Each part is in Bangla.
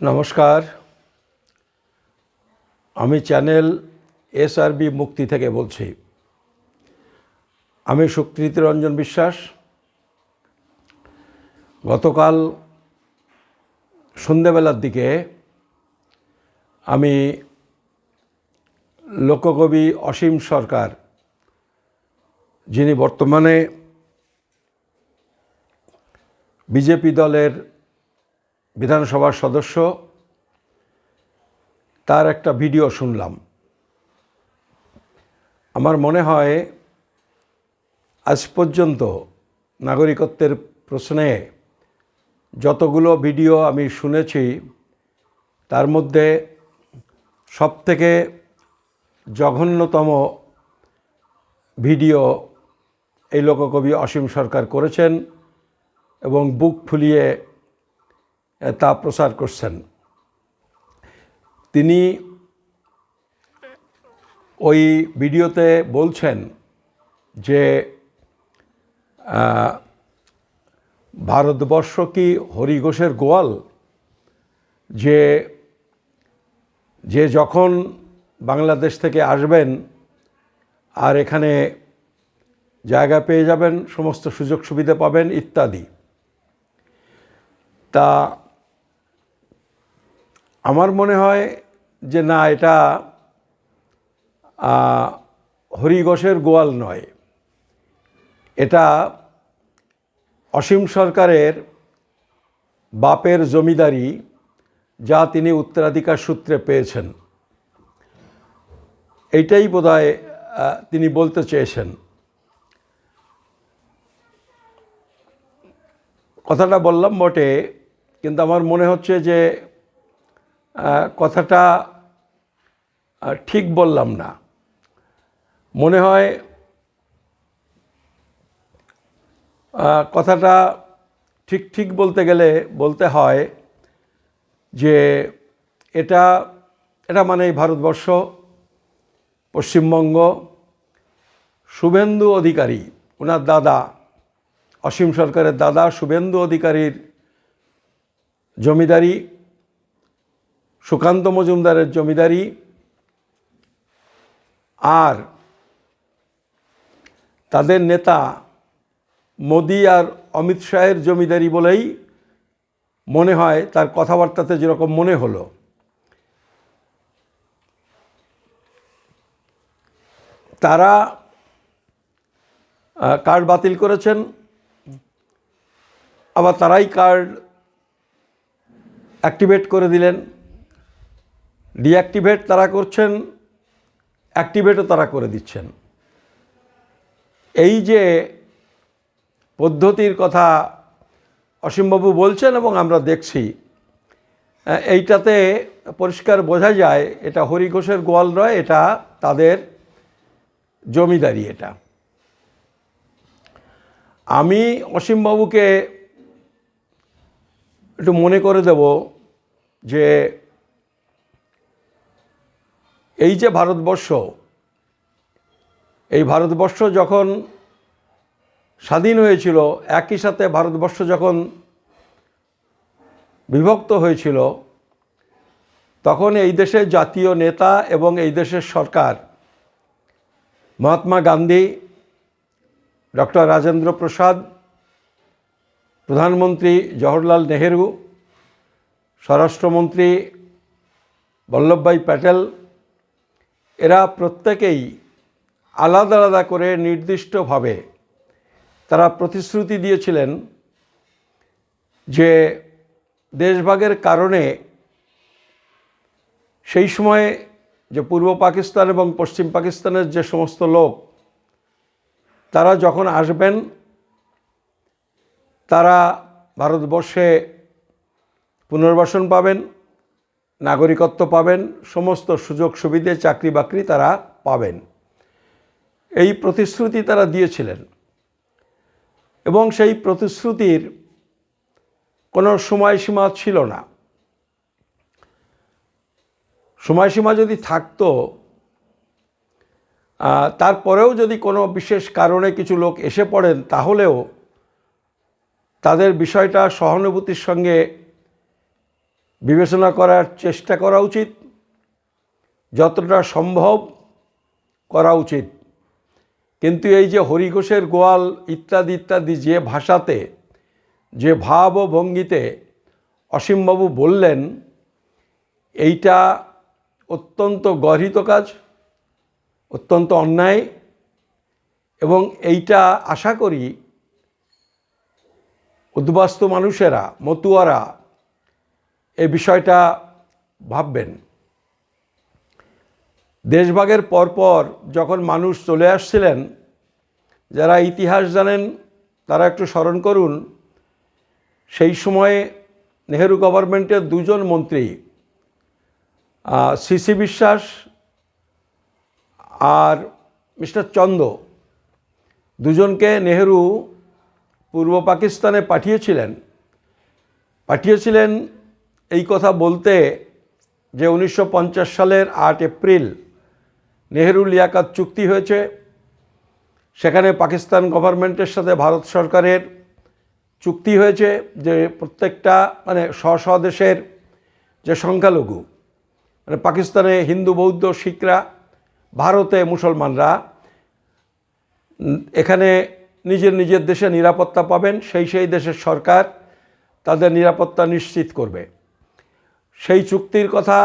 নমস্কার। আমি চ্যানেল এসআরবি মুক্তি থেকে বলছি। আমি সুকৃতি রঞ্জন বিশ্বাস। গতকাল সন্ধেবেলার দিকে আমি লোককবি অসীম সরকার, যিনি বর্তমানে বিজেপি দলের বিধানসভার সদস্য, তার একটা ভিডিও শুনলাম। আমার মনে হয় আজ পর্যন্ত নাগরিকত্বের প্রশ্নে যতগুলো ভিডিও আমি শুনেছি, তার মধ্যে সবথেকে জঘন্যতম ভিডিও এই লোককবি অসীম সরকার করেছেন এবং বুক ফুলিয়ে তা প্রচার করছেন। তিনি ওই ভিডিওতে বলছেন যে ভারতবর্ষ কি হরি ঘোষের গোয়াল? যে যে যখন বাংলাদেশ থেকে আসবেন আর এখানে জায়গা পেয়ে যাবেন, সমস্ত সুযোগ সুবিধা পাবেন ইত্যাদি। তা আমার মনে হয় যে না এটা হরিঘোষের গোয়াল নয়। এটা অসীম সরকারের বাপের জমিদারি যা তিনি উত্তরাধিকার সূত্রে পেয়েছেন। এইটাই আহ, তিনি বলতে চেয়েছেন। কথাটা বললাম বটে কিন্তু আমার মনে হচ্ছে যে কথাটা ঠিক বললাম না। মনে হয় কথাটা ঠিক ঠিক বলতে গেলে বলতে হয় যে এটা এটা মানে ভারতবর্ষ, পশ্চিমবঙ্গ, শুভেন্দু অধিকারী, ওনার দাদা, অসীম সরকারের দাদা, শুভেন্দু অধিকারীর জমিদারি সুকান্ত মজুমদারের জমিদারি আর তাদের নেতা মোদি আর অমিত শাহের জমিদারি বলেই মনে হয় তার কথাবার্তাতে যেরকম মনে হলো। তারা কার্ড বাতিল করেছেন, আবার তারাই কার্ড অ্যাক্টিভেট করে দিলেন। ডিঅ্যাক্টিভেট তারা করছেন অ্যাক্টিভেটও তারা করে দিচ্ছেন। এই যে পদ্ধতির কথা অসীমবাবু বলছেন এবং আমরা দেখছি এইটাতে পরিষ্কার বোঝা যায়, এটা হরিঘোষের গোয়াল নয়, এটা তাদের জমিদারি এটা। আমি অসীমবাবুকে একটু মনে করে দেব যে এই যে ভারতবর্ষ, এই ভারতবর্ষ যখন স্বাধীন হয়েছিল, একই সাথে ভারতবর্ষ যখন বিভক্ত হয়েছিল, তখন এই দেশের জাতীয় নেতা এবং এই দেশের সরকার, মহাত্মা গান্ধী, ডক্টর রাজেন্দ্র প্রসাদ, প্রধানমন্ত্রী জওহরলাল নেহেরু, স্বরাষ্ট্রমন্ত্রী বল্লভভাই প্যাটেল এরা প্রত্যেকেই আলাদা আলাদা করে নির্দিষ্টভাবে তারা প্রতিশ্রুতি দিয়েছিলেন যে দেশভাগের কারণে সেই সময়ে যে পূর্ব পাকিস্তান এবং পশ্চিম পাকিস্তানের যে সমস্ত লোক, তারা যখন আসবেন, তারা ভারতবর্ষে পুনর্বাসন পাবেন। নাগরিকত্ব পাবেন, সমস্ত সুযোগ সুবিধে, চাকরি বাকরি তারা পাবেন। এই প্রতিশ্রুতি তারা দিয়েছিলেন। এবং সেই প্রতিশ্রুতির কোনো সময়সীমা ছিল না। সময়সীমা যদি থাকতো তারপরেও যদি কোনো বিশেষ কারণে কিছু লোক এসে পড়েন, তাহলেও তাদের বিষয়টা সহানুভূতির সঙ্গে বিবেচনা করার চেষ্টা করা উচিত। যতটা সম্ভব করা উচিত। কিন্তু এই যে হরিঘোষের গোয়াল ইত্যাদি ইত্যাদি যে ভাষাতে, যে ভাব ও ভঙ্গিতে অসীমবাবু বললেন, এইটা অত্যন্ত গর্হিত কাজ, অত্যন্ত অন্যায় এবং এইটা আশা করি উদ্বাস্তু মানুষেরা, মতুয়ারা এই বিষয়টা ভাববেন। দেশভাগের পরপর যখন মানুষ চলে আসছিলেন, যারা ইতিহাস জানেন তারা একটু স্মরণ করুন, সেই সময়ে নেহেরু গভর্নমেন্টের দুজন মন্ত্রী সিসি বিশ্বাস আর মিস্টার চন্দ, দুজনকে নেহেরু পূর্ব পাকিস্তানে পাঠিয়েছিলেন। পাঠিয়েছিলেন এই কথা বলতে যে উনিশশো পঞ্চাশ সালের আট এপ্রিল নেহেরু লিয়াকাত চুক্তি হয়েছে, সেখানে পাকিস্তান গভর্নমেন্টের সাথে ভারত সরকারের চুক্তি হয়েছে যে প্রত্যেকটা মানে স্ব স্ব দেশের যে সংখ্যালঘু মানে পাকিস্তানে হিন্দু, বৌদ্ধ, শিখরা, ভারতে মুসলমানরা, এখানে নিজের নিজের দেশে নিরাপত্তা পাবেন, সেই সেই দেশের সরকার তাদের নিরাপত্তা নিশ্চিত করবে। সেই চুক্তির কথা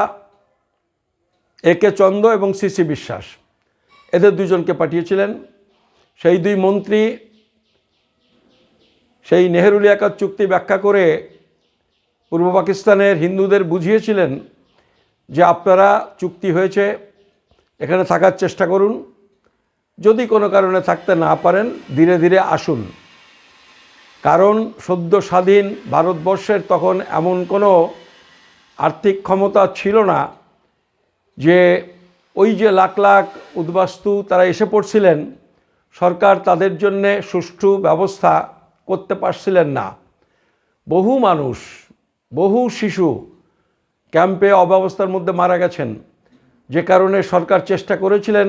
একে চন্দ এবং সিসি বিশ্বাস, এদের দুজনকে পাঠিয়েছিলেন। সেই দুই মন্ত্রী সেই নেহেরুল একাত চুক্তি ব্যাখ্যা করে পূর্ব পাকিস্তানের হিন্দুদের বুঝিয়েছিলেন যে আপনারা চুক্তি হয়েছে, এখানে থাকার চেষ্টা করুন। যদি কোনো কারণে থাকতে না পারেন, ধীরে ধীরে আসুন। কারণ সদ্য স্বাধীন ভারতবর্ষের তখন এমন কোনো আর্থিক ক্ষমতা ছিল না, যে ওই যে লাখ লাখ উদ্বাস্তু তারা এসে পড়ছিলেন, সরকার তাদের জন্যে সুষ্ঠু ব্যবস্থা করতে পারছিলেন না। বহু মানুষ, বহু শিশু ক্যাম্পে অব্যবস্থার মধ্যে মারা গেছেন। যে কারণে সরকার চেষ্টা করেছিলেন,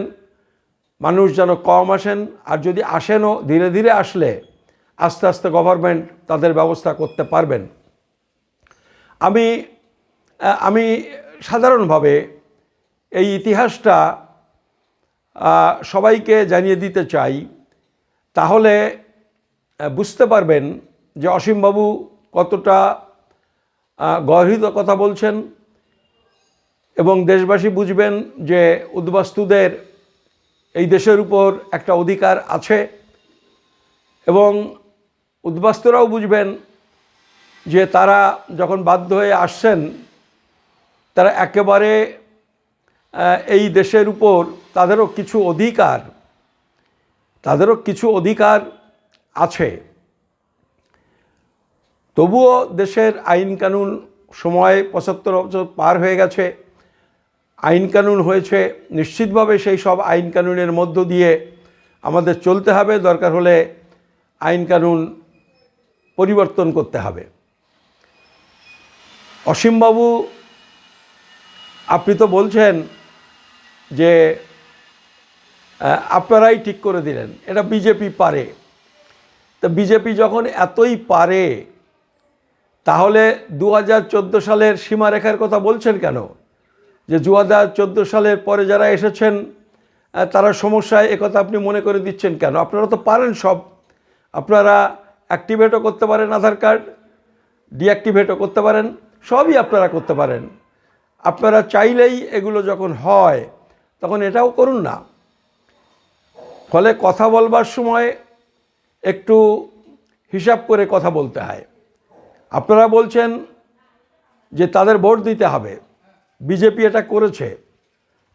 মানুষ যেন কম আসেন, আর যদি আসেনও, ধীরে ধীরে আসলে আস্তে আস্তে গভর্নমেন্ট তাদের ব্যবস্থা করতে পারবেন। আমি আমি সাধারণভাবে এই ইতিহাসটা সবাইকে জানিয়ে দিতে চাই। তাহলে বুঝতে পারবেন যে অসীমবাবু কতটা গর্হিত কথা বলছেন এবং দেশবাসী বুঝবেন যে উদ্বাস্তুদের এই দেশের উপর একটা অধিকার আছে এবং উদ্বাস্তুরাও বুঝবেন যে তারা যখন বাধ্য হয়ে আসছেন তারা একেবারে এই দেশের উপর তাদেরও কিছু অধিকার, তাদেরও কিছু অধিকার আছে। তবুও দেশের আইন কানুন সময় পঁচাত্তর বছর পার হয়ে গেছে। আইন কানুন হয়েছে, নিশ্চিতভাবে সেই সব আইন কানুনের মধ্য দিয়ে আমাদের চলতে হবে। দরকার হলে আইন কানুন পরিবর্তন করতে হবে। অসীমবাবু আপনি তো বলছেন যে আপনারাই ঠিক করে দিলেন, এটা বিজেপি পারে। তো বিজেপি যখন এতই পারে, তাহলে দু হাজার চোদ্দ সালের সীমারেখার কথা বলছেন কেন? যে দু হাজার চোদ্দ সালের পরে যারা এসেছেন তারা সমস্যায় একথা আপনি মনে করে দিচ্ছেন কেন? আপনারা তো পারেন সব। আপনারা অ্যাক্টিভেটও করতে পারেন আধার কার্ড ডিঅ্যাক্টিভেটও করতে পারেন, সবই আপনারা করতে পারেন। আপনারা চাইলেই এগুলো যখন হয়, তখন এটাও করুন না। ফলে কথা বলবার সময় একটু হিসাব করে কথা বলতে হয়। আপনারা বলছেন যে তাদের ভোট দিতে হবে। বিজেপি এটা করেছে।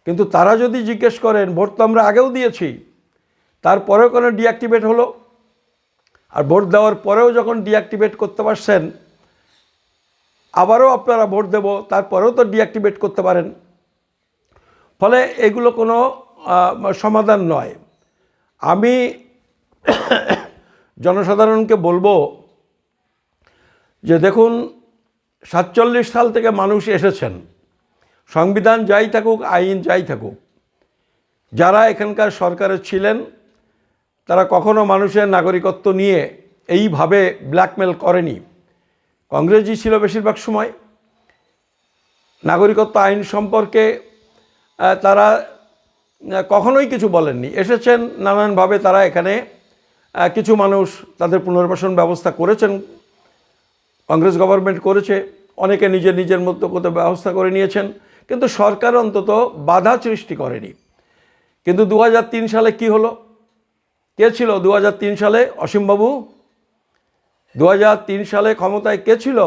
কিন্তু তারা যদি জিজ্ঞেস করেন, ভোট তো আমরা আগেও দিয়েছি, তারপরেও কেন ডিঅ্যাক্টিভেট হলো? আর ভোট দেওয়ার পরেও যখন ডিঅ্যাক্টিভেট করতে পারছেন আবারও আপনারা ভোট দেব, তারপরেও তো ডিঅ্যাক্টিভেট করতে পারেন। ফলে এগুলো কোনো সমাধান নয়। আমি জনসাধারণকে বলব যে দেখুন, সাতচল্লিশ সাল থেকে মানুষ এসেছেন। সংবিধান যাই থাকুক, আইন যাই থাকুক, যারা এখানকার সরকারে ছিলেন, তারা কখনো মানুষের নাগরিকত্ব নিয়ে এইভাবে ব্ল্যাকমেল করেনি। কংগ্রেসই ছিল বেশিরভাগ সময়। নাগরিকত্ব আইন সম্পর্কে তারা কখনোই কিছু বলেননি। এসেছেন, নানানভাবে তারা এখানে কিছু মানুষ তাদের পুনর্বাসন ব্যবস্থা করেছেন। কংগ্রেস গভর্নমেন্ট করেছে, অনেকে নিজের নিজের মতো করতে ব্যবস্থা করে নিয়েছেন, কিন্তু সরকার অন্তত বাধা সৃষ্টি করেনি। কিন্তু দু হাজার তিন সালে কি হলো? কে ছিল দু হাজার তিন সালে? অসীমবাবু দু হাজার তিন সালে ক্ষমতায় কে ছিল?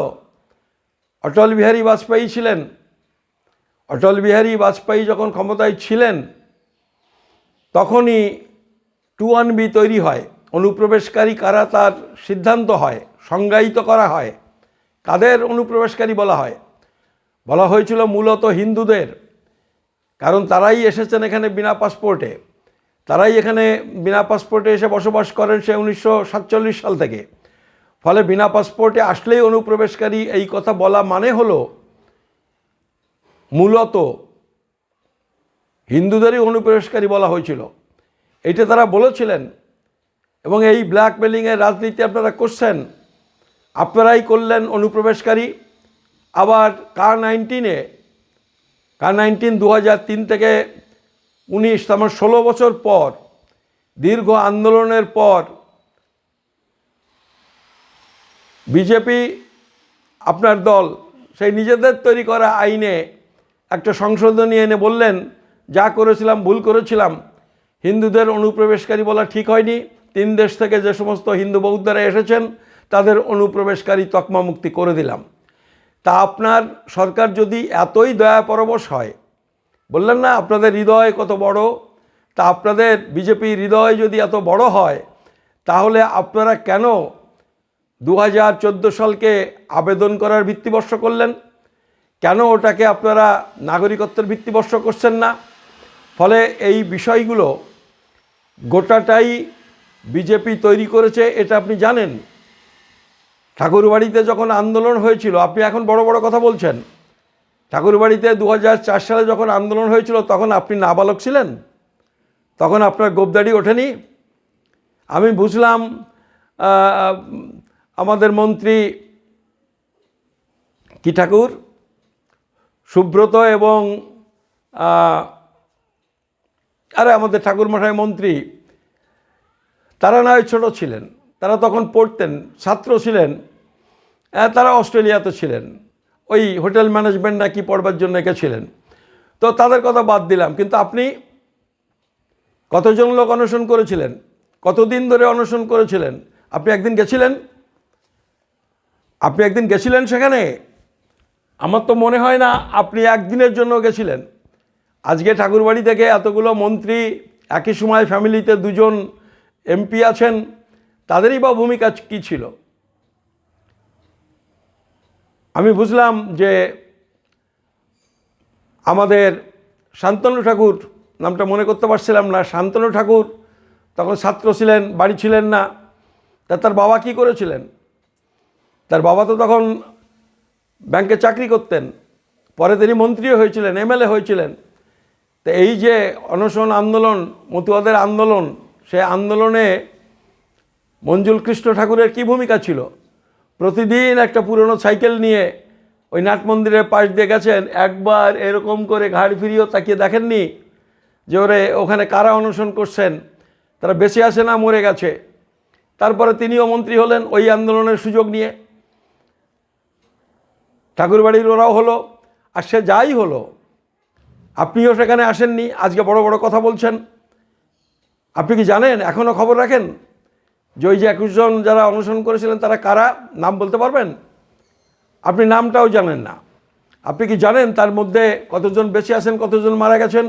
অটল বিহারী বাজপেয়ী ছিলেন। অটল বিহারী বাজপেয়ী যখন ক্ষমতায় ছিলেন, তখনই টু ওয়ান বি তৈরি হয়। অনুপ্রবেশকারী কারা তার সিদ্ধান্ত হয়, সংজ্ঞায়িত করা হয়। কাদের অনুপ্রবেশকারী বলা হয়? বলা হয়েছিল মূলত হিন্দুদের। কারণ তারাই এসেছেন এখানে বিনা পাসপোর্টে। তারাই এখানে বিনা পাসপোর্টে এসে বসবাস করেন সে উনিশশো সাতচল্লিশ সাল থেকে। ফলে বিনা পাসপোর্টে আসলেই অনুপ্রবেশকারী, এই কথা বলা মানে হলো মূলত হিন্দুদেরই অনুপ্রবেশকারী বলা হয়েছিল। এটা তারা বলেছিলেন এবং এই ব্ল্যাকমেলিংয়ের রাজনীতি আপনারা করছেন, আপনারাই করলেন অনুপ্রবেশকারী। আবার কার নাইনটিনে কার নাইনটিন দু তিন থেকে উনিশ তার ষোলো বছর পর, দীর্ঘ আন্দোলনের পর বিজেপি, আপনার দল, সেই নিজেদের তৈরি করা আইনে একটা সংশোধনী এনে বললেন, যা করেছিলাম, ভুল করেছিলাম। হিন্দুদের অনুপ্রবেশকারী বলা ঠিক হয়নি। তিন দেশ থেকে যে সমস্ত হিন্দু বৌদ্ধরা এসেছেন, তাদের অনুপ্রবেশকারী তকমা মুক্তি করে দিলাম। তা আপনার সরকার যদি এতই দয়া পরবশ হয়, বললেন না, আপনাদের হৃদয় কত বড়? তা আপনাদের বিজেপির হৃদয় যদি এত বড় হয়, তাহলে আপনারা কেন দু হাজার চোদ্দ সালকে আবেদন করার ভিত্তিবর্ষ করলেন। কেন ওটাকে আপনারা নাগরিকত্বের ভিত্তিবর্ষ করছেন না? ফলে এই বিষয়গুলো গোটাটাই বিজেপি তৈরি করেছে, এটা আপনি জানেন। ঠাকুরবাড়িতে যখন আন্দোলন হয়েছিল, আপনি এখন বড় বড় কথা বলছেন। ঠাকুরবাড়িতে দু হাজার চার সালে যখন আন্দোলন হয়েছিল, তখন আপনি নাবালক ছিলেন। তখন আপনার গোবদাড়ি ওঠেনি। আমি বুঝলাম আমাদের মন্ত্রী কি ঠাকুর? সুব্রত এবং আরে আমাদের ঠাকুরমশাই মন্ত্রী, তারা না ছোট ছিলেন, তারা তখন পড়তেন, ছাত্র ছিলেন তারা অস্ট্রেলিয়াতে ছিলেন, ওই হোটেল ম্যানেজমেন্ট নাকি পড়বার জন্য এঁকেছিলেন তো তাদের কথা বাদ দিলাম, কিন্তু আপনি কতজন লোক অনশন করেছিলেন? কতদিন ধরে অনশন করেছিলেন? আপনি একদিন গেছিলেন? আপনি একদিন গেছিলেন সেখানে? আমার তো মনে হয় না আপনি একদিনের জন্য গেছিলেন। আজকে ঠাকুরবাড়ি থেকে এতগুলো মন্ত্রী, একই সময় ফ্যামিলিতে দুজন এমপি আছেন, তাদেরই বা ভূমিকা কী ছিল? আমি বুঝলাম যে আমাদের শান্তনু ঠাকুর, নামটা মনে করতে পারছিলাম না, শান্তনু ঠাকুর, তখন ছাত্র ছিলেন, বাড়ি ছিলেন না, তা তার বাবা কি করেছিলেন? তার বাবা তো তখন ব্যাংকে চাকরি করতেন। পরে তিনি মন্ত্রীও হয়েছিলেন, এমএলএ হয়েছিলেন। তো এই যে অনশন আন্দোলন, মতুয়াদের আন্দোলন, সে আন্দোলনে মঞ্জুল কৃষ্ণ ঠাকুরের কি ভূমিকা ছিল? প্রতিদিন একটা পুরনো সাইকেল নিয়ে ওই নাট মন্দিরের পাশ দিয়ে গেছেন, একবার এরকম করে ঘাড় ফিরিয়েও তাকিয়ে দেখেননি যে ওরে ওখানে কারা অনশন করছেন? তারা বেঁচে আসে না, মরে গেছে। তারপরে তিনিও মন্ত্রী হলেন ওই আন্দোলনের সুযোগ নিয়ে। ঠাকুরবাড়ির ওরাও হলো, আর সে যাই হলো, আপনিও সেখানে আসেননি, আজকে বড় বড় কথা বলছেন। আপনি কি জানেন এখনও খবর রাখেন? যে ওই যে একুশজন যারা অনুসরণ করেছিলেন, তারা কারা? নাম বলতে পারবেন? আপনি নামটাও জানেন না। আপনি কি জানেন, তার মধ্যে কতজন বেঁচে আছেন, কতজন মারা গেছেন?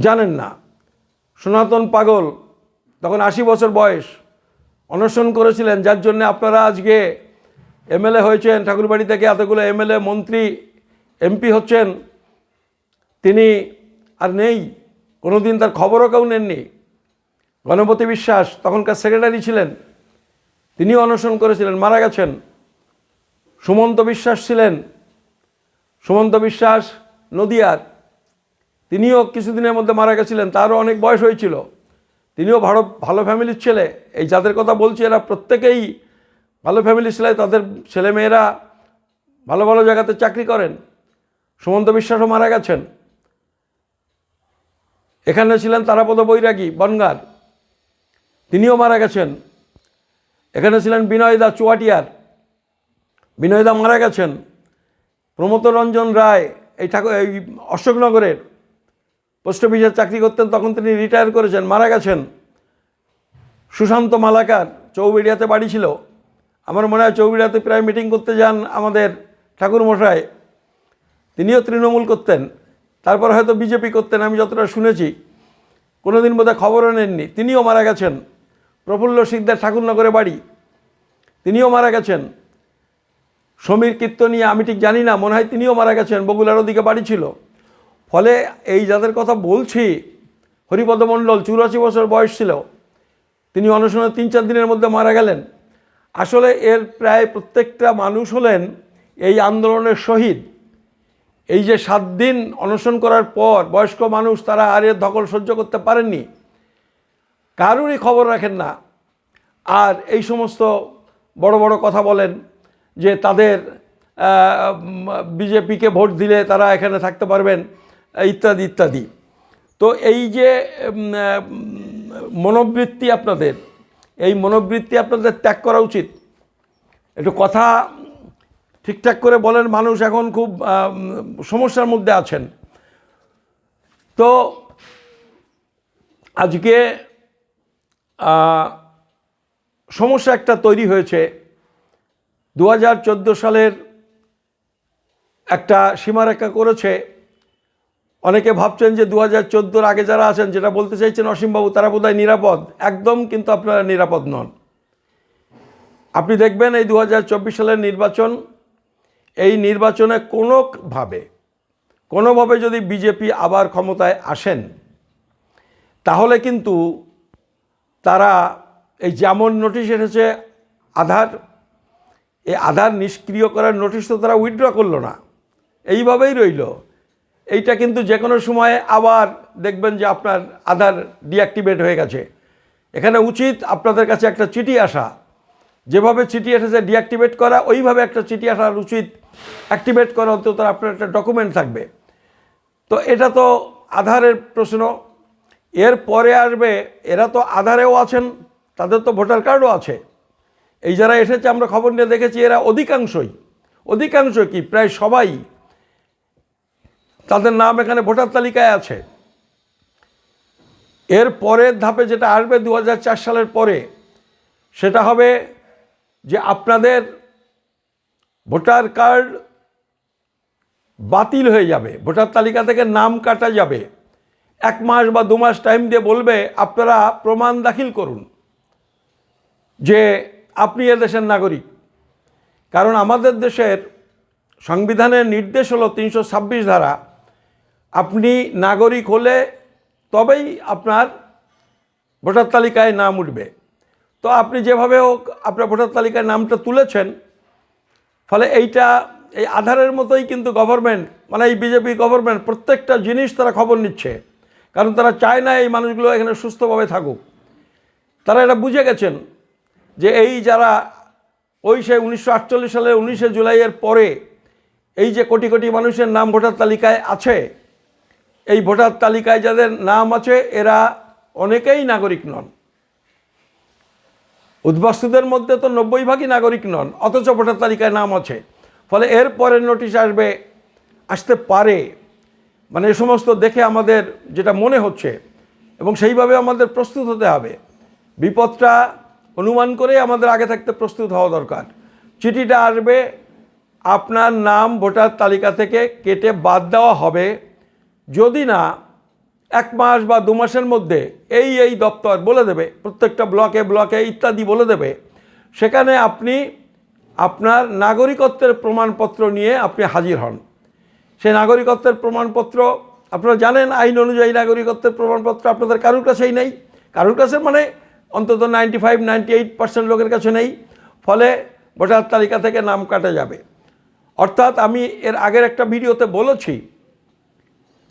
জানেন না। সনাতন পাগল, তখন আশি বছর বয়স, অনশন করেছিলেন, যার জন্য আপনারা আজকে এমএলএ হয়েছেন ঠাকুরবাড়ি থেকে এতগুলো এমএলএ মন্ত্রী এমপি হচ্ছেন, তিনি আর নেই, কোনোদিন তার খবরও কেউ নেননি। গণপতি বিশ্বাস তখনকার সেক্রেটারি ছিলেন, তিনিও অনশন করেছিলেন, মারা গেছেন। সুমন্ত বিশ্বাস ছিলেন, সুমন্ত বিশ্বাস নদিয়ার, তিনিও কিছুদিনের মধ্যে মারা গেছিলেন, তারও অনেক বয়স হয়েছিল। তিনিও ভালো ভালো ফ্যামিলির ছেলে, এই যাদের কথা বলছি, এরা প্রত্যেকেই ভালো ফ্যামিলি ছেলে, তাদের ছেলেমেয়েরা ভালো ভালো জায়গাতে চাকরি করেন। সুমন্ত বিশ্বাসও মারা গেছেন। এখানে ছিলেন তারাপদ বৈরাগী, বনগার। তিনিও মারা গেছেন। এখানে ছিলেন বিনয়দা চুয়াটিয়ার। বিনয়দা মারা গেছেন। প্রমোদ রঞ্জন রায়, এই ঠাকুর, এই অশোকনগরের। পোস্ট অফিসের চাকরি করতেন, তখন তিনি রিটায়ার করেছেন, মারা গেছেন। সুশান্ত মালাকার, চৌবেড়িয়াতে বাড়ি ছিল। আমার মনে হয় চৌবেড়িয়াতে প্রায় মিটিং করতে যান আমাদের ঠাকুর মশাই তিনিও তৃণমূল করতেন। তারপর হয়তো বিজেপি করতেন, আমি যতটা শুনেছি। কোনোদিন বোধহয় খবরও নেননি। তিনিও মারা গেছেন। প্রফুল্ল সিকদার ঠাকুরনগরে বাড়ি। তিনিও মারা গেছেন। সমীর কীর্তনিয়া আমি ঠিক জানি না, মনে হয় তিনিও মারা গেছেন বগুলার ওদিকে বাড়ি ছিল। ফলে এই যাদের কথা বলছি, হরিপদ মণ্ডল চুরাশি বছর বয়স ছিল, তিনি অনশনে তিন চার দিনের মধ্যে মারা গেলেন। আসলে এর প্রায় প্রত্যেকটা মানুষ হলেন এই আন্দোলনের শহীদ। এই যে সাত দিন অনশন করার পর বয়স্ক মানুষ তারা আর এর ধকল সহ্য করতে পারেননি, কারোরই খবর রাখেন না। আর এই সমস্ত বড় বড় কথা বলেন যে তাদের বিজেপিকে ভোট দিলে তারা এখানে থাকতে পারবেন, ইত্যাদি ইত্যাদি। তো এই যে মনোবৃত্তি আপনাদের এই মনোবৃত্তি আপনাদের ত্যাগ করা উচিত। একটু কথা ঠিকঠাক করে বলেন, মানুষ এখন খুব সমস্যার মধ্যে আছেন। তো আজকে সমস্যা একটা তৈরি হয়েছে। দু হাজার চোদ্দ সালের একটা সীমারেখা করেছে। অনেকে ভাবছেন যে দু হাজার চোদ্দোর আগে যারা আছেন, যেটা বলতে চাইছেন অসীমবাবু, তারা বোধহয় নিরাপদ। একদম কিন্তু আপনারা নিরাপদ নন। আপনি দেখবেন এই দু হাজার চব্বিশ সালের নির্বাচন, এই নির্বাচনে কোনোভাবে কোনোভাবে যদি বিজেপি আবার ক্ষমতায় আসেন, তাহলে কিন্তু তারা এই যেমন নোটিশ এসেছে আধার, এই আধার নিষ্ক্রিয় করার নোটিশ তো তারা উইথড্র করল না। এইভাবেই রইল। এইটা কিন্তু যে কোনো সময়ে আবার দেখবেন যে আপনার আধার ডিঅ্যাক্টিভেট হয়ে গেছে। এখানে উচিত আপনাদের কাছে একটা চিঠি আসা। যেভাবে চিঠি এসেছে ডিঅ্যাক্টিভেট করা, ওইভাবে একটা চিঠি আসার উচিত। অ্যাক্টিভেট করা অন্তত আপনার একটা ডকুমেন্ট থাকবে। তো এটা তো আধারের প্রশ্ন। এর পরে আসবে, এরা তো আধারেও আছেন, তাদের তো ভোটার কার্ডও আছে। এই যারা এসেছে, আমরা খবর নিয়ে দেখেছি, এরা অধিকাংশই, অধিকাংশ কি, প্রায় সবাই তাদের নাম এখানে ভোটার তালিকায় আছে। এর পরের ধাপে যেটা আসবে দু হাজার চার সালের পরে, সেটা হবে যে আপনাদের ভোটার কার্ড বাতিল হয়ে যাবে, ভোটার তালিকা থেকে নাম কাটা যাবে। এক মাস বা দু মাস টাইম দিয়ে বলবে, আপনারা প্রমাণ দাখিল করুন যে আপনি দেশের নাগরিক। কারণ আমাদের দেশের সংবিধানের নির্দেশ হলো তিনশো ছাব্বিশ ধারা আপনি নাগরিক হলে তবেই আপনার ভোটার তালিকায় নাম উঠবে। তো আপনি যেভাবে হোক আপনার ভোটার তালিকায় নামটা তুলেছেন, ফলে এইটা এই আধারের মতোই কিন্তু গভর্নমেন্ট মানে এই বিজেপি গভর্নমেন্ট প্রত্যেকটা জিনিস তারা খবর নিচ্ছে। কারণ তারা চায় না এই মানুষগুলো এখানে সুস্থভাবে থাকুক। তারা এটা বুঝে গেছেন যে এই যারা ওই সে উনিশশো আটচল্লিশ সালের উনিশে জুলাইয়ের পরে এই যে কোটি কোটি মানুষের নাম ভোটার তালিকায় আছে এই ভোটার তালিকায় যাদের নাম আছে, এরা অনেকেই নাগরিক নন। উদ্বাস্তুদের মধ্যে তো নব্বই ভাগই নাগরিক নন, অথচ ভোটার তালিকায় নাম আছে। ফলে এর পরের নোটিশ আসবে, আসতে পারে। মানে এ সমস্ত দেখে আমাদের যেটা মনে হচ্ছে, এবং সেইভাবে আমাদের প্রস্তুত হতে হবে। বিপদটা অনুমান করে আমাদের আগে থাকতে প্রস্তুত হওয়া দরকার। চিঠিটা আসবে, আপনার নাম, ভোটার তালিকা থেকে কেটে বাদ দেওয়া হবে। যদি না, এক মাস বা দু মাসের মধ্যে এই এই দপ্তর বলে দেবে, প্রত্যেকটা ব্লকে ব্লকে ইত্যাদি বলে দেবে, সেখানে আপনি আপনার নাগরিকত্বের প্রমাণপত্র নিয়ে আপনি হাজির হন। সেই নাগরিকত্বের প্রমাণপত্র, আপনারা জানেন, আইন অনুযায়ী নাগরিকত্বের প্রমাণপত্র আপনাদের কারুর কাছেই নেই। কারুর কাছে মানে অন্তত ninety five ninety eight percent লোকের কাছে নেই। ফলে ভোটার তালিকা থেকে নাম কাটা যাবে। অর্থাৎ আমি এর আগের একটা ভিডিওতে বলেছি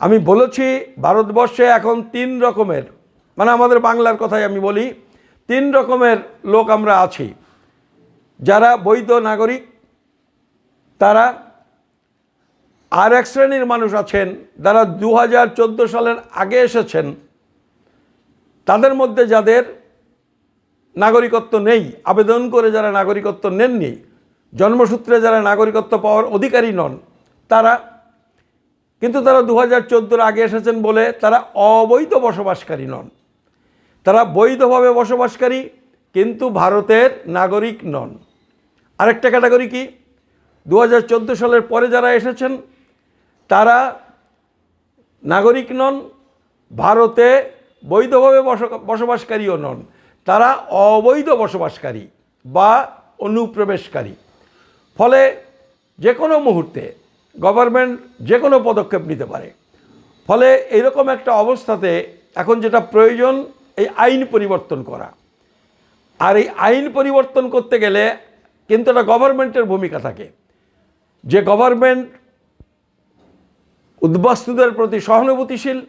আমি বলেছি ভারতবর্ষে এখন তিন রকমের মানে আমাদের বাংলার কথাই আমি বলি, তিন রকমের লোক আমরা আছি। যারা বৈধ নাগরিক, তারা আর এক শ্রেণির মানুষ আছেন, যারা দু হাজার চোদ্দ সালের আগে এসেছেন, তাদের মধ্যে যাদের নাগরিকত্ব নেই, আবেদন করে যারা নাগরিকত্ব নেননি, জন্মসূত্রে যারা নাগরিকত্ব পাওয়ার অধিকারী নন, তারা কিন্তু তারা দু হাজার আগে এসেছেন বলে তারা অবৈধ বসবাসকারী নন। তারা বৈধভাবে বসবাসকারী, কিন্তু ভারতের নাগরিক নন। আরেকটা ক্যাটাগরি কি? দু হাজার চোদ্দ সালের পরে যারা এসেছেন, তারা নাগরিক নন, ভারতে বৈধভাবে বস- বসবাসকারীও নন। তারা অবৈধ বসবাসকারী বা অনুপ্রবেশকারী। ফলে যে কোনো মুহূর্তে গভর্নমেন্ট যে কোনো পদক্ষেপ নিতে পারে। ফলে এরকম একটা অবস্থাতে এখন যেটা প্রয়োজন, এই আইন পরিবর্তন করা। আর এই আইন পরিবর্তন করতে গেলে কিন্তু একটা গভর্নমেন্টের ভূমিকা থাকে। যে গভর্নমেন্ট উদ্বাস্তুদের প্রতি সহানুভূতিশীল,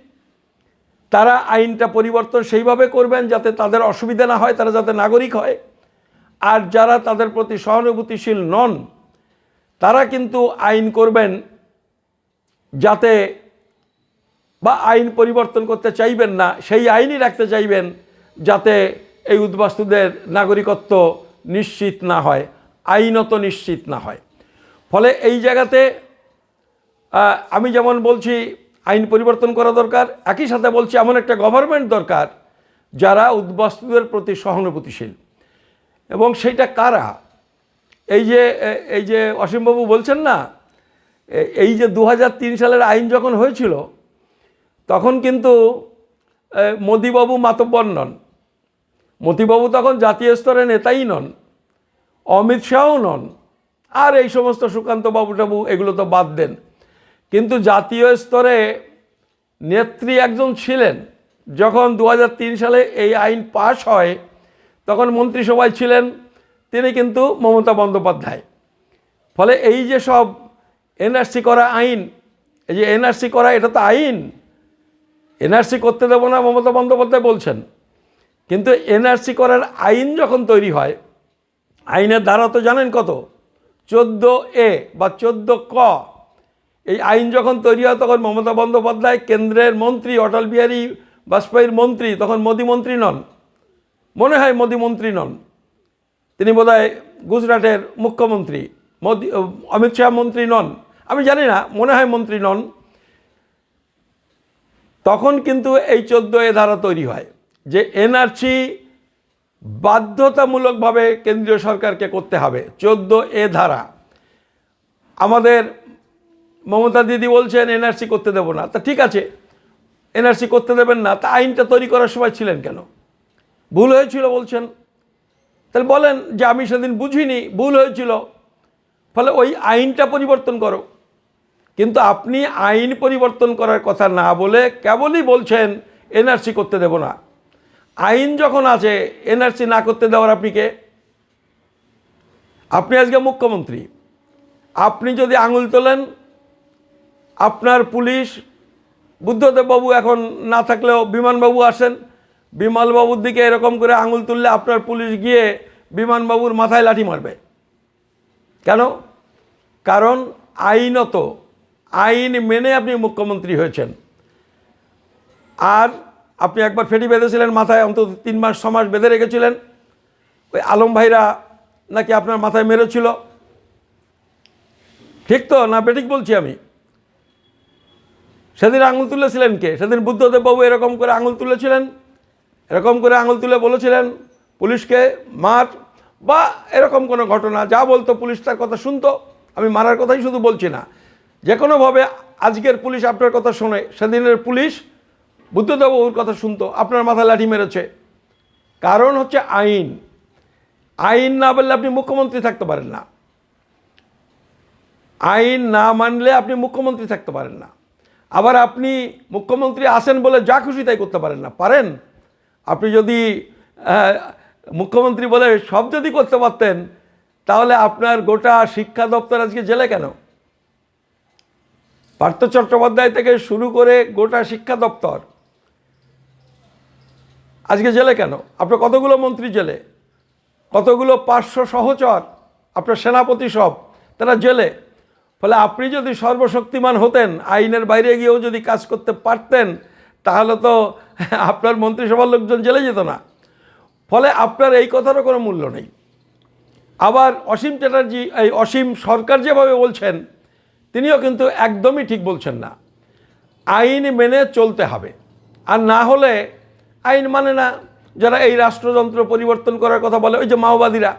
তারা আইনটা পরিবর্তন সেইভাবে করবেন যাতে তাদের অসুবিধা না হয়, তারা যাতে নাগরিক হয়। আর যারা তাদের প্রতি সহানুভূতিশীল নন তারা কিন্তু আইন করবেন যাতে বা আইন পরিবর্তন করতে চাইবেন না, সেই আইনই রাখতে চাইবেন যাতে এই উদ্বাস্তুদের নাগরিকত্ব নিশ্চিত না হয়, আইনত নিশ্চিত না হয়। ফলে এই জায়গাতে আমি যেমন বলছি আইন পরিবর্তন করা দরকার, একই সাথে বলছি এমন একটা গভর্নমেন্ট দরকার যারা উদ্বাস্তুদের প্রতি সহানুভূতিশীল। এবং সেইটা কারা? এই যে এই যে অসীমবাবু বলছেন না, এই যে দু হাজার তিন সালের আইন যখন হয়েছিল, তখন কিন্তু মোদিবাবু মাতব্বর নন। মতিবাবু তখন জাতীয় স্তরে নেতাই নন, অমিত শাহও নন, আর এই সমস্ত সুকান্ত বাবু টাবু এগুলো তো বাদ দেন। কিন্তু জাতীয় স্তরে নেত্রী একজন ছিলেন, যখন দু হাজার তিন সালে এই আইন পাশ হয়, তখন মন্ত্রিসভায় ছিলেন তিনি কিন্তু মমতা বন্দ্যোপাধ্যায়। ফলে এই যে সব এনআরসি করা আইন, এই যে এনআরসি করা এটা তো আইন, এনআরসি করতে দেবো না মমতা বন্দ্যোপাধ্যায় বলছেন। কিন্তু এনআরসি করার আইন যখন তৈরি হয়, আইনের দ্বারা তো জানেন কত? চোদ্দ এ বা চোদ্দ ক। এই আইন যখন তৈরি হয় তখন মমতা বন্দ্যোপাধ্যায় কেন্দ্রের মন্ত্রী, অটল বিহারী বাজপেয়ীর মন্ত্রী, তখন মোদী মন্ত্রী নন। মনে হয় মোদী মন্ত্রী নন। তিনি বোধহয় গুজরাটের মুখ্যমন্ত্রী, মোদী অমিত শাহ মন্ত্রী নন। আমি জানি না, মনে হয় মন্ত্রী নন। তখন কিন্তু এই চোদ্দ এ ধারা তৈরি হয় যে এনআরসি বাধ্যতামূলকভাবে কেন্দ্রীয় সরকারকে করতে হবে। চোদ্দ এ ধারা। আমাদের মমতা দিদি বলছেন, এনআরসি করতে দেব না। তা ঠিক আছে, এনআরসি করতে দেবেন না। তা আইনটা তৈরি করার সময় ছিলেন কেন? ভুল হয়েছিল বলছেন। তাহলে বলেন যে আমি সেদিন বুঝিনি, ভুল হয়েছিল। ফলে ওই আইনটা পরিবর্তন করো। কিন্তু আপনি আইন পরিবর্তন করার কথা না বলে কেবলই বলছেন, এনআরসি করতে দেব না। আইন যখন আছে, এনআরসি না করতে দেওয়ার আপনি কে? আপনি আজকে মুখ্যমন্ত্রী। আপনি যদি আঙুল তোলেন, আপনার পুলিশ, বুদ্ধদেববাবু এখন না থাকলেও বিমানবাবু আসেন বিমলবাবুর দিকে এরকম করে আঙুল তুললে আপনার পুলিশ গিয়ে বিমানবাবুর মাথায় লাঠি মারবে। কেন? কারণ আইনত, আইন মেনে আপনি মুখ্যমন্ত্রী হয়েছেন। আর আপনি একবার ফেটি বেঁধেছিলেন মাথায়, অন্তত তিন মাস, ছ মাস বেঁধে রেখেছিলেন। ওই আলম ভাইরা নাকি আপনার মাথায় মেরেছিল? ঠিক তো? না বেঠিক বলছি আমি? সেদিন আঙুল তুলেছিলেন কে? সেদিন বুদ্ধদেববাবু এরকম করে আঙুল তুলেছিলেন? এরকম করে আঙুল তুলে বলেছিলেন পুলিশকে, মার। বা এরকম কোনো ঘটনা, যা বলতো পুলিশ তার কথা শুনতো। আমি মারার কথাই শুধু বলছি না। যে কোনোভাবে আজকের পুলিশ আপনার কথা শোনে, সেদিনের পুলিশ বুদ্ধদেববাবুর কথা শুনতো, আপনার মাথায় লাঠি মেরেছে। কারণ হচ্ছে আইন। আইন না বললে আপনি মুখ্যমন্ত্রী থাকতে পারেন না। আইন না মানলে আপনি মুখ্যমন্ত্রী থাকতে পারেন না। আবার আপনি মুখ্যমন্ত্রী আসেন বলে যা খুশি তাই করতে পারেন না। পারেন? আপনি যদি মুখ্যমন্ত্রী বলে সব যদি করতে পারতেন, তাহলে আপনার গোটা শিক্ষা দপ্তর আজকে জেলে কেন? পার্থ চট্টোপাধ্যায় থেকে শুরু করে গোটা শিক্ষা দপ্তর আজকে জেলে কেন? আপনার কতগুলো মন্ত্রী জেলে? কতগুলো পার্শ্ব সহচর? আপনার সেনাপতি সব, তারা জেলে। ফলে আপনি যদি সর্বশক্তিমান হতেন, আইনের বাইরে গিয়েও যদি কাজ করতে পারতেন তাহলে তো আপনার মন্ত্রিসভার লোকজন জেলে যেত না। ফলে আপনার এই কথারও কোনো মূল্য নেই। আবার অসীম চ্যাটার্জি, এই অসীম সরকার যেভাবে বলছেন, তিনিও কিন্তু একদমই ঠিক বলছেন না। আইন মেনে চলতে হবে। আর না হলে আইন মানে না, যারা এই রাষ্ট্রযন্ত্র পরিবর্তন করার কথা বলে, ওই যে মাওবাদীরা,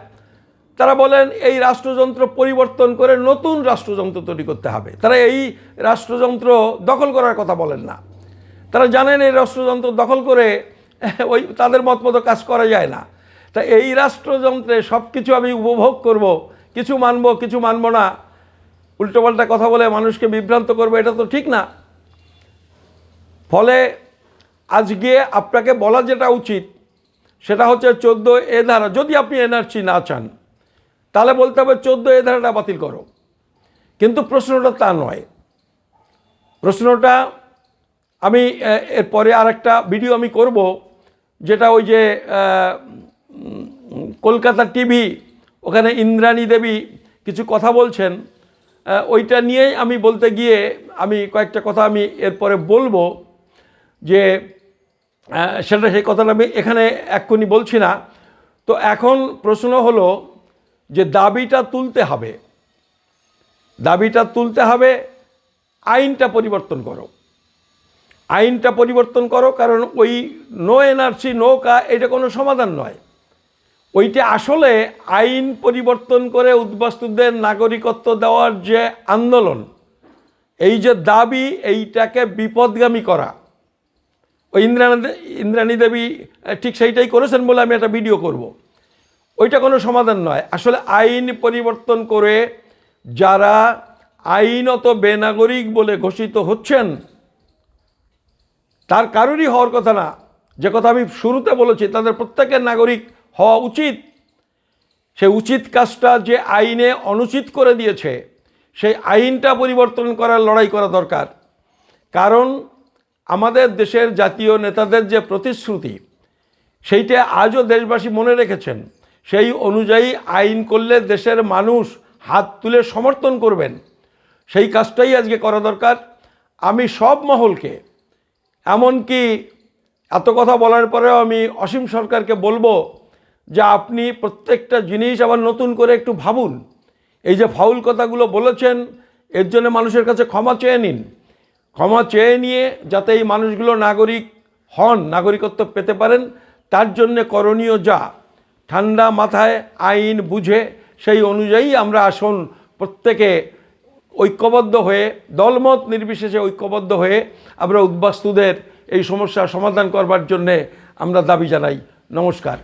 তারা বলেন এই রাষ্ট্রযন্ত্র পরিবর্তন করে নতুন রাষ্ট্রযন্ত্র তৈরি করতে হবে। তারা এই রাষ্ট্রযন্ত্র দখল করার কথা বলেন না। তারা জানেন এই রাষ্ট্রযন্ত্র দখল করে ওই তাদের মত মতো কাজ করা যায় না। তা এই রাষ্ট্রযন্ত্রে সব কিছু আমি উপভোগ করব, কিছু মানব কিছু মানব না। উল্টোপাল্টা কথা বলে মানুষকে বিভ্রান্ত করব, এটা তো ঠিক না। ফলে আজকে আপনাকে বলা যেটা উচিত, সেটা হচ্ছে চোদ্দ এ ধারা, যদি আপনি এনআরসি না চান, তাহলে বলতে হবে চোদ্দ এ ধারাটা বাতিল করো। কিন্তু প্রশ্নটা তা নয়। প্রশ্নটা আমি এরপরে আর একটা ভিডিও আমি করব, যেটা ওই যে কলকাতা টিভি, ওখানে ইন্দ্রাণী দেবী কিছু কথা বলছেন ওইটা নিয়েই আমি বলতে গিয়ে আমি কয়েকটা কথা আমি এরপরে বলব, যে সেটা সেই কথাটা আমি এখানে এক্ষুনি বলছি না। তো এখন প্রশ্ন হলো যে দাবিটা তুলতে হবে, দাবিটা তুলতে হবে, আইনটা পরিবর্তন করো। আইনটা পরিবর্তন করো, কারণ ওই নো এনআরসি নো কা এটা কোনো সমাধান নয়। ওইটা আসলে আইন পরিবর্তন করে উদ্বাস্তুদের নাগরিকত্ব দেওয়ার যে আন্দোলন, এই যে দাবি, এইটাকে বিপদগামী করা। ওই ইন্দ্রাণী ইন্দ্রাণী দেবী ঠিক সেইটাই করেছেন বলে আমি একটা ভিডিও করব। ওইটা কোনো সমাধান নয়। আসলে আইন পরিবর্তন করে যারা আইনত বেনাগরিক বলে ঘোষিত হচ্ছেন তার কারোরই হওয়ার কথা না। যে কথা আমি শুরুতে বলেছি, তাদের প্রত্যেকের নাগরিক হওয়া উচিত। সেই উচিত কাজটা যে আইনে অনুচিত করে দিয়েছে, সেই আইনটা পরিবর্তন করার লড়াই করা দরকার। কারণ আমাদের দেশের জাতীয় নেতাদের যে প্রতিশ্রুতি, সেইটা আজও দেশবাসী মনে রেখেছেন। সেই অনুযায়ী আইন করলে দেশের মানুষ হাত তুলে সমর্থন করবেন। সেই কাজটাই আজকে করা দরকার। আমি সব মহলকে এমনকি এত কথা বলার পরেও আমি অসীম সরকারকে বলব যে আপনি প্রত্যেকটা জিনিস আবার নতুন করে একটু ভাবুন। এই যে ফাউল কথাগুলো বলেছেন, এর জন্য মানুষের কাছে ক্ষমা চেয়ে নিন। ক্ষমা চেয়ে নিয়ে যাতে এই মানুষগুলো নাগরিক হন, নাগরিকত্ব পেতে পারেন, তার জন্য করণীয় যা, ঠান্ডা মাথায় আইন বুঝে সেই অনুযায়ী আমরা আসুন প্রত্যেকে ঐক্যবদ্ধ হয়ে, দলমত নির্বিশেষে ঐক্যবদ্ধ হয়ে আমরা উদ্বাস্তুদের এই সমস্যার সমাধান করবার জন্যে আমরা দাবি জানাই। নমস্কার।